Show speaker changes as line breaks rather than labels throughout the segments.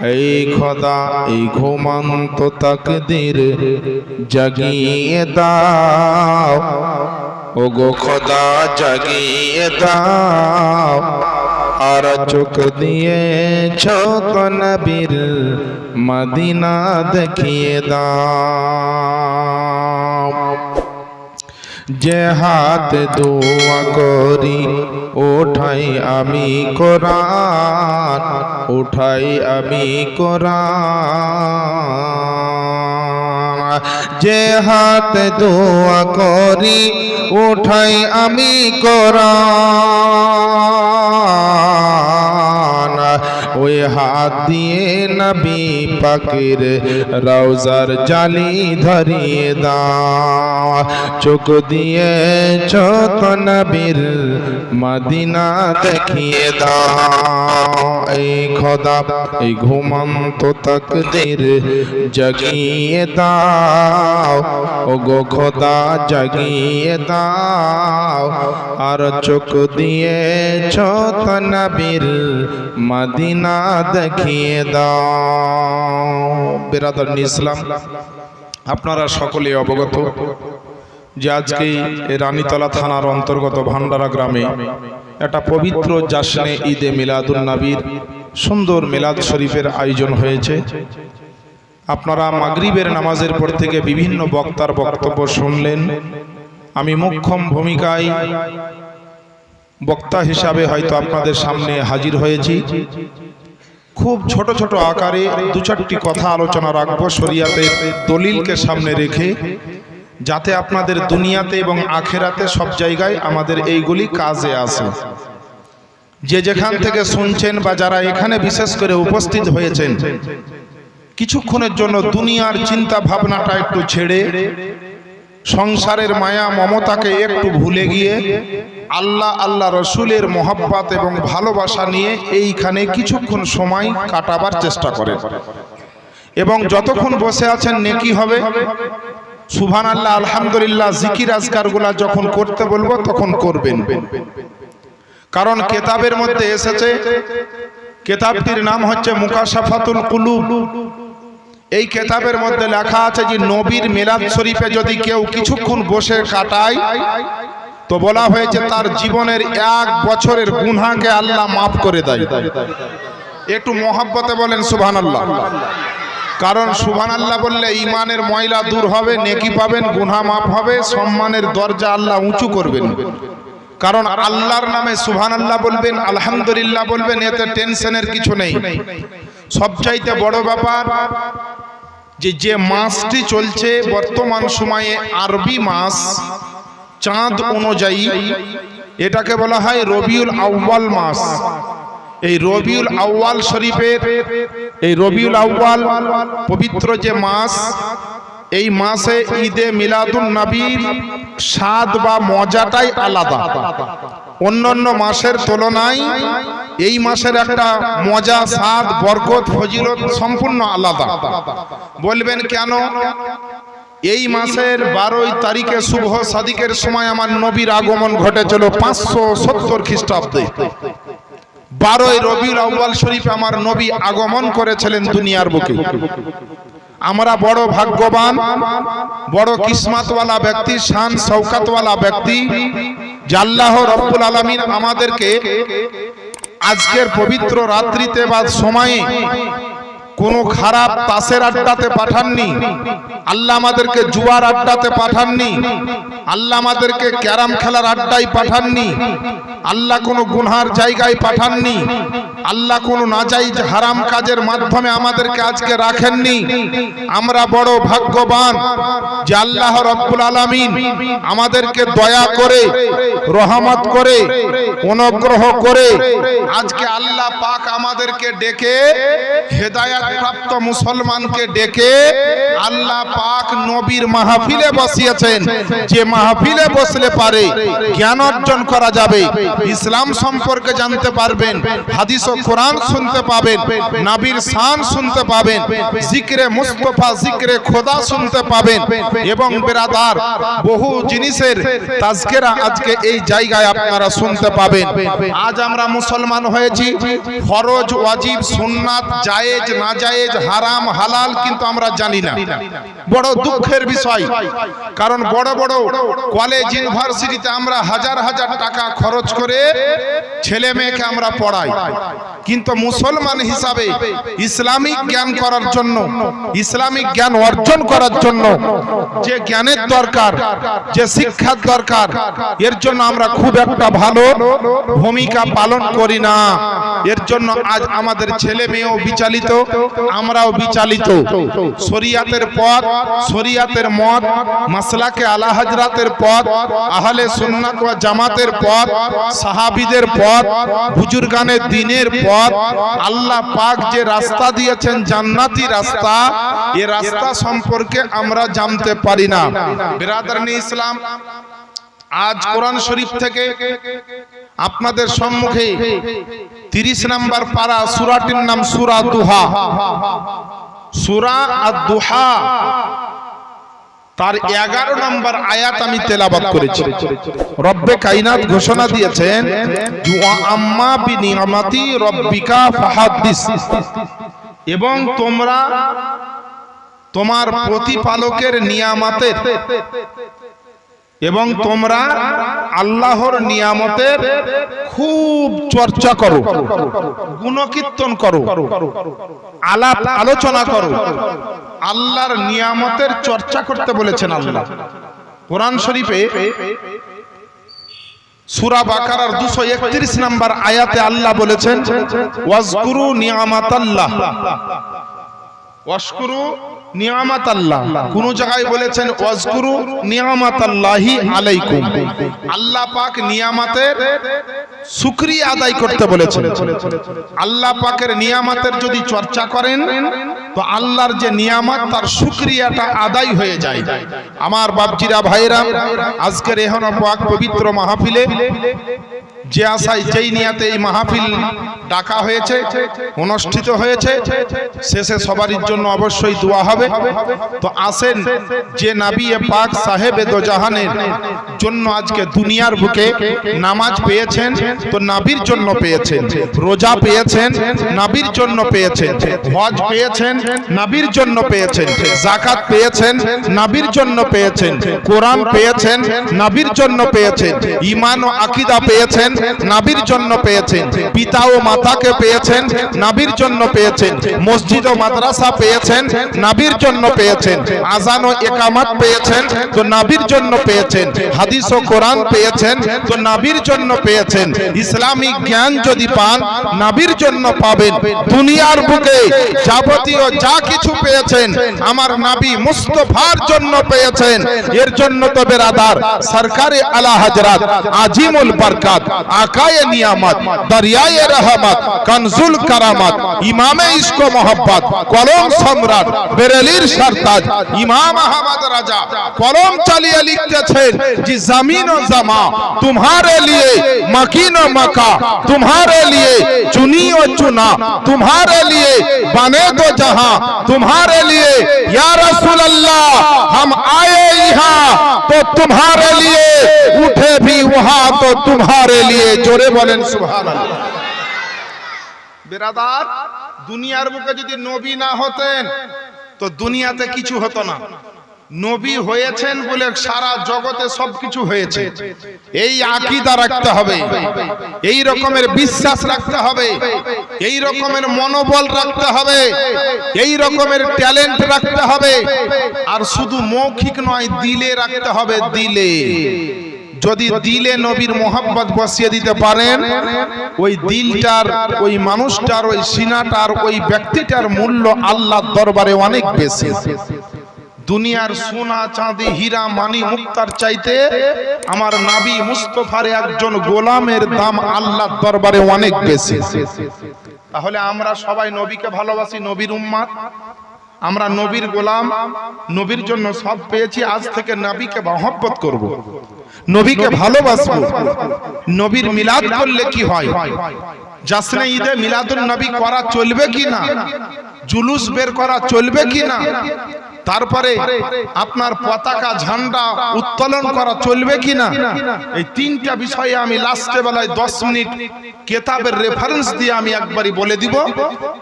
এই খোদা, এই ঘুমন্ত তকদির জাগিয়ে দাও। ও গো খোদা, জাগিয়ে দাও। আর চোখ দিয়ে ছোট নবীর মদিনা দেখিয়ে দাও। যে হাত দোয়া করি, ওঠাই আমি কোরআন উঠাই আমি কোরআন। যে হাত দোয়া করি উঠাই আমি কোরআন। ওই হাত দিয়ে নবী পাকের রওজার জালি ধরিয়ে দাও। চোখ দিয়ে ছোট নবীর মদিনা দেখিয়ে দাও। এই খোদা, এই ঘুমন্ত তকদির জাগিয়ে দাও। ও গো খোদা, জাগিয়ে দাও। আর চোখ দিয়ে ছোট নবীর মদিনা দেখিয়ে দাও। বেরাদার ইসলাম, আপনারা সকলে অবগত যে আজকে রানীতলা থানার অন্তর্গত ভান্ডারা গ্রামে একটা পবিত্র জাসনে ঈদে মিলাদুন নাবির সুন্দর মিলাদ শরীফের আয়োজন হয়েছে। আপনারা মাগরিবের নামাজের পর থেকে বিভিন্ন বক্তার বক্তব্য শুনলেন। আমি মুখ্যম ভূমিকায় বক্তা হিসাবে হয়তো আপনাদের সামনে হাজির হয়েছি। খুব ছোট ছোট আকারে দু চারটি কথা আলোচনা রাখব শরিয়াতের দলিলকে সামনে রেখে, যাতে আপনাদের দুনিয়াতে এবং আখেরাতে সব জায়গায় আমাদের এইগুলি কাজে আসে। যে যেখান থেকে শুনছেন বা যারা এখানে বিশেষ করে উপস্থিত হয়েছেন, কিছুক্ষণের জন্য দুনিয়ার চিন্তা ভাবনাটা একটু ছেড়ে সংসারের মায়া, মমতাকে একটু ভুলে গিয়ে আল্লাহ আল্লাহ রসুলের মহাব্বাত এবং ভালোবাসা নিয়ে এইখানে কিছুক্ষণ সময় কাটাবার চেষ্টা করে এবং যতক্ষণ বসে আছেন, নেকি হবে? সুভান আল্লাহ আলহামদুলিল্লাহ, জিকির আজকারগুলা যখন করতে বলব, তখন করবেন। কারণ কেতাবের মধ্যে এসেছে, কেতাবটির নাম হচ্ছে মুকাশাফাতুল কুলুব। এই কেতাবের মধ্যে লেখা আছে যে নবীর মিলাদ শরীফে যদি কেউ কিছুক্ষণ বসে কাটায়, তো বলা হয়েছে তার জীবনের এক বছরের গুনহাকে আল্লাহ মাফ করে দেয়। একটু মহাব্বতে বলেন সুবহান আল্লাহ কারণ সুবহান আল্লাহ বললে ইমানের ময়লা দূর হবে, নেকি পাবেন, গুনহা মাফ হবে, সম্মানের দরজা আল্লাহ উঁচু করবেন। কারণ আল্লাহর নামে সুবহান আল্লাহ বলবেন আলহামদুলিল্লাহ বলবেন এতে টেনশনের কিছু নেই। সবচাইতে বড় ব্যাপার যে যে মাসটি চলছে বর্তমান সময়ে আরবি মাস চাঁদ অনুযায়ী এটাকে বলা হয় রবিউল আউ্বাল মাস। এই রবিউল আউ্বাল শরীফের এই রবিউল আউ্বাল পবিত্র যে মাস এই মাসে ঈদে মিলাদুন নবীর স্বাদ বা মজাটাই আলাদা। অন্যান্য মাসের তুলনায় এই মাসের একটা মজা, স্বাদ, বরকত, ফজিলত সম্পূর্ণ আলাদা। বলবেন, কেন? এই মাসের বারোই তারিখে শুভ সাদিকের সময় আমার নবীর আগমন ঘটেছিল পাঁচশো সত্তর খ্রিস্টাব্দে। বারোই রবিউল আউ্বাল শরীফ আমার নবী আগমন করেছিলেন দুনিয়ার বুকে। আমরা বড় ভাগ্যবান, বড় কিসমতওয়ালা ব্যক্তি, শান শৌকাতওয়ালা ব্যক্তি জাল্লাহ রব্বুল আলমিন আমাদেরকে আজকের পবিত্র রাত্রিতে বা সময়ে কোনো খারাপ তাসের আড্ডাতে পাঠাননি। আল্লাহ আমাদেরকে জুয়ার আড্ডাতে পাঠাননি। আল্লাহ আমাদেরকে ক্যারাম খেলার আড্ডায় পাঠাননি। আল্লাহ কোনো গুনহার জায়গায় পাঠাননি। আল্লাহ কোনো নাজাইজ হারাম কাজের মাধ্যমে আমাদেরকে আজকে রাখেননি। আমরা বড় ভাগ্যবান যে আল্লাহ রব্বুল আলামিন আমাদেরকে দয়া করে, রহমত করে, অনুগ্রহ করে আজকে আল্লাহ পাক আমাদেরকে ডেকে হেদায়াত প্রাপ্ত মুসলমানকে ডেকে আল্লাহ পাক নবীর মাহফিলে বসিয়েছেন। যে মাহফিলে বসলে পারে জ্ঞান অর্জন করা যাবে। ইসলাম সম্পর্কে জানতে পারবেন, হাদিস ও কোরআন শুনতে পাবেন, নাবির শান শুনতে পাবেন, জিক্রে মুস্তফা, জিক্রে খোদা শুনতে পাবেন এবং বেরাদার বহু জিনিসের তাজকেরা আজকে এই জায়গায় আপনারা শুনতে পাবেন। আজ আমরা মুসলমান হয়েছি, ফরজ, ওয়াজিব, সুন্নাত, জায়েজ না জায়েজ, হারাম, হালাল কিন্তু আমরা জানি না। বড় দুঃখের বিষয়, কারণ বড় বড় কলেজ ইউনিভার্সিটিতে আমরা হাজার হাজার টাকা খরচ করে ছেলে মেয়েকে আমরা পড়াই। কিন্তু মুসলমান হিসাবে ইসলামিক জ্ঞান করার জন্য, ইসলামিক জ্ঞান অর্জন করার জন্য যে জ্ঞানের দরকার, যে শিক্ষার দরকার, এর জন্য আমরা খুব একটা ভালো ভূমিকা পালন করি না। এর জন্য আজ আমাদের ছেলে মেয়েও বিচালিত আমরাও বিচালিত। শরিয়াতের পথ, শরিয়াতের মত, মাসলাকে আলা হাজরাতের পথ, আহলে সুন্নাত ওয়া জামাতের পথ, সাহাবীদের পথ, বুজুর্গানের দিনের পথ, আল্লাহ পাক যে রাস্তা দিয়েছেন জান্নাতি রাস্তা, এ রাস্তা সম্পর্কে আমরা জানতে পারি না। বিরাদরানি ইসলাম আজ কোরআন শরীফ থেকে আপনাদের সম্মুখে তিরিশ নাম্বার পারা সুরাটির নাম সুরা দুহা। সুরা আর দুহা তার এগারো নম্বর আয়াত আমি তেলাবাদ করেছি। রব্বে কাইনাত ঘোষণা দিয়েছেন আম্মা বিনিয়ামাতি এবং তোমরা তোমার প্রতিপালকের নিয়ামতের এবং তোমরা আল্লাহর নিয়ামতের খুব চর্চা করো, গুণকীর্তন করো, আলাপ আলোচনা করো, আল্লাহর নিয়ামতের চর্চা করতে বলেছেন আল্লাহ। কোরআন শরীফে সুরা বাকারার দুশো একত্রিশ নাম্বার আয়াতে আল্লাহ বলেছেন, ওয়াজকুরু নিয়ামাতাল্লাহ। ওয়াশকুরু নিয়ামাত আল্লাহ। কোন জায়গায় বলেছেন, ওয়াজকুরু নিয়ামাত আল্লাহি আলাইকুম। আল্লাহ পাক নিয়ামাতের শুকরিয়া আদায় করতে বলেছেন। আল্লাহ পাকের নিয়ামাতের যদি চর্চা করেন, তো আল্লাহর যে নিয়ামত, তার শুকরিয়াটা আদায় হয়ে যায়। আমার বাপজিরা ভাইরা আজকের এহন পাক পবিত্র মাহফিলে যে আশায় যেই নিয়াতে এই মাহফিল ডাকা হয়েছে, অনুষ্ঠিত হয়েছে। শেষে সবারই জন্য অবশ্যই দোয়া হবে। তো আসেন যে নাবি পাক সাহেব দোজাহানের জন্য আজকে দুনিয়ার বুকে নামাজ পেয়েছেন, তো নাবির জন্য পেয়েছেন, রোজা পেয়েছেন, নাবির জন্য পেয়েছেন, হজ পেয়েছেন, নাবির জন্য পেয়েছেন জাকাত পেয়েছেন, নাবির জন্য পেয়েছেন, কোরআন পেয়েছেন, নাবির জন্য পেয়েছেন ইমান ও আকিদা পেয়েছেন নাবির জন্য পেয়েছেন পিতা ও মাতাকে পেয়েছেন, নাবির জন্য পেয়েছেন, মসজিদ ও মাদ্রাসা পেয়েছেন, নাবির জন্য পেয়েছেন, আজান ও একামাত পেয়েছেন, তো নাবির জন্য পেয়েছেন, হাদিস ও কোরআন পেয়েছেন, তো নাবির জন্য পেয়েছেন ইসলামিক জ্ঞান যদি পান, নাবির জন্য পাবেন, দুনিয়ার বুকে যাবতীয় যা কিছু পেয়েছেন, আমার নাবি মুস্তফার জন্য পেয়েছেন, এর জন্য তো বেরাদার, সরকারে আলা হজরত, আজিমুল বরকাত আকায়ে নিয়ামত দরিয়ায়ে রহমত কনজুল কারামত ইমামে ইশকো মোহব্বত কলম সম্রাট বেরেলির সরতাজ ইমাম আহমদ রাজা কলম চালিয়ে লিখতেছেন যে জমিন ও জমা तुम्हारे लिए मकीन व मका तुम्हारे लिए चुनी व चुना तुम्हारे लिए बने तो जहां तुम्हारे लिए या रसूल अल्लाह हम आए यहाँ तो तुम्हारे लिए उठे भी वहां तो तुम्हारे लिए দিয়ে জোরে বলেন সুহান বেরাদার দুনিয়ার বুকে যদি নবী না হতেন তো দুনিয়াতে কিছু হতো না। নবী হয়েছেন বলে সারা জগতে সবকিছু হয়েছে। এই আকিদা রাখতে হবে এই রকমের বিশ্বাস রাখতে হবে এই রকমের মনোবল রাখতে হবে এই রকমের ট্যালেন্ট রাখতে হবে। আর শুধু মৌখিক নয় দিলে রাখতে হবে দিলে। যদি দিলে নবীর মোহাম্মত বসিয়ে দিতে পারেন, ওই দিলটার, ওই মানুষটার, ওই সিনাটার, ওই ব্যক্তিটার মূল্য আল্লাহর দরবারে অনেক বেশি। দুনিয়ার সোনা, চাঁদি, হীরা, মানি, মুক্তার চাইতে আমার নাবি মুস্তফারে একজন গোলামের দাম আল্লাহর দরবারে অনেক বেশি। তাহলে আমরা সবাই নবীকে ভালোবাসি, নবীর উম্মাদ। আমরা নবীর গোলাম নবীর জন্য সব পেয়েছি আজ থেকে নবীকে মহব্বত করব। নবীকে ভালোবাসবো। নবীর মিলাদ করলে কি হয়? জাসনে ঈদে মিলাদুল নবী করা চলবে কি না? জুলুস বের করা চলবে কি না? তারপরে আপনার পতাকা ঝান্ডা উত্তোলন করা চলবে কি না? এই তিনটা বিষয়ে আমি লাস্টে বেলায় দশ মিনিট কেতাবের রেফারেন্স দিয়ে আমি একবারই বলে দিব।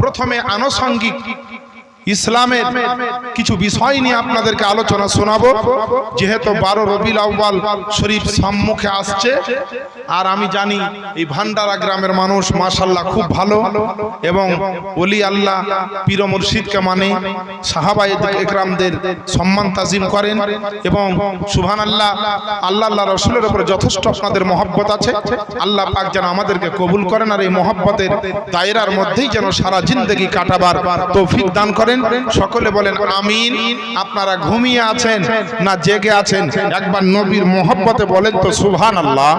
প্রথমে আনুষঙ্গিক ইসলামের কিছু বিষয় নিয়ে আপনাদেরকে আলোচনা শোনাবো। যেহেতু বারো রবিল আউ্বাল শরীফ সম্মুখে আসছে, আর আমি জানি এই ভান্ডারা গ্রামের মানুষ মাশাল্লাহ খুব ভালো এবং অলি আল্লাহ পীর মুর্শিদকে মানে সাহাবাই একরামদের সম্মান তাজিম করেন এবং সুবহান আল্লাহ আল্লাহ আল্লাহ রসুলের উপরে যথেষ্ট আপনাদের মহব্বত আছে। আল্লাহ পাক যেন আমাদেরকে কবুল করেন আর এই মহব্বতের দায়রার মধ্যেই যেন সারা জিন্দগি কাটাবার তৌফিক দান করেন। সকলে বলেন আমিন আপনারা ঘুমিয়ে আছেন না জেগে আছেন? একবার নবীর মহব্বতে বলেন তো সুহান আল্লাহ